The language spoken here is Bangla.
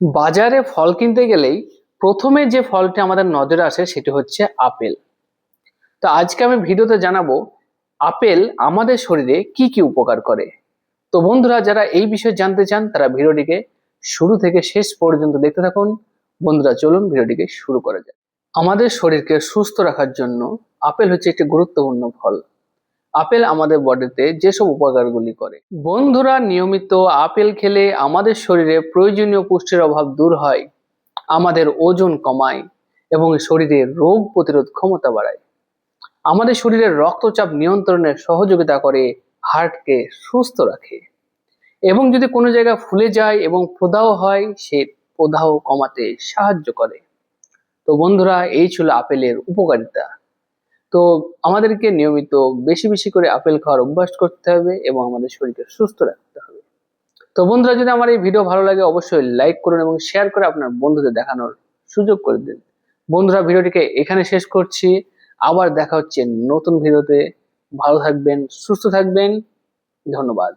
বাজারে ফল কিনতে গেলেই প্রথমে যে ফলটি আমাদের নজরে আসে সেটি হচ্ছে আপেল। তো আজকে আমি ভিডিওতে জানাব, আপেল আমাদের শরীরে কি কি উপকার করে? তো বন্ধুরা, যারা এই বিষয়ে জানতে চান, তারা ভিডিওটিকে শুরু থেকে শেষ পর্যন্ত দেখতে থাকুন। বন্ধুরা, চলুন ভিডিওটিকে শুরু করা যায় আমাদের শরীরকে সুস্থ রাখার জন্য আপেল হচ্ছে একটি গুরুত্বপূর্ণ ফল। আপেল আমাদের বডিতে যেসব উপকারগুলি করে। বন্ধুরা, নিয়মিত আপেল খেলে আমাদের শরীরে প্রয়োজনীয় পুষ্টির অভাব দূর হয়, আমাদের ওজন কমায় এবং শরীরে রোগ প্রতিরোধ ক্ষমতা বাড়ায়। আমাদের শরীরের রক্তচাপ নিয়ন্ত্রণে সহযোগিতা করে, হার্টকে সুস্থ রাখে এবং যদি কোনো জায়গা ফুলে যায় এবং প্রদাহ হয়, সে প্রদাহ কমাতে সাহায্য করে। তো বন্ধুরা, এই ছিল আপেলের উপকারিতা। তো আমাদেরকে নিয়মিত বেশি বেশি করে আপেল খাওয়ার অভ্যাস করতে হবে এবং আমাদের শরীরকে সুস্থ রাখতে হবে। তো বন্ধুরা, যদি আমার এই ভিডিও ভালো লাগে, অবশ্যই লাইক করুন এবং শেয়ার করে আপনার বন্ধুদের দেখানোর সুযোগ করে দিন। বন্ধুরা, ভিডিওটিকে এখানে শেষ করছি। আবার দেখা হচ্ছে নতুন ভিডিওতে। ভালো থাকবেন, সুস্থ থাকবেন। ধন্যবাদ।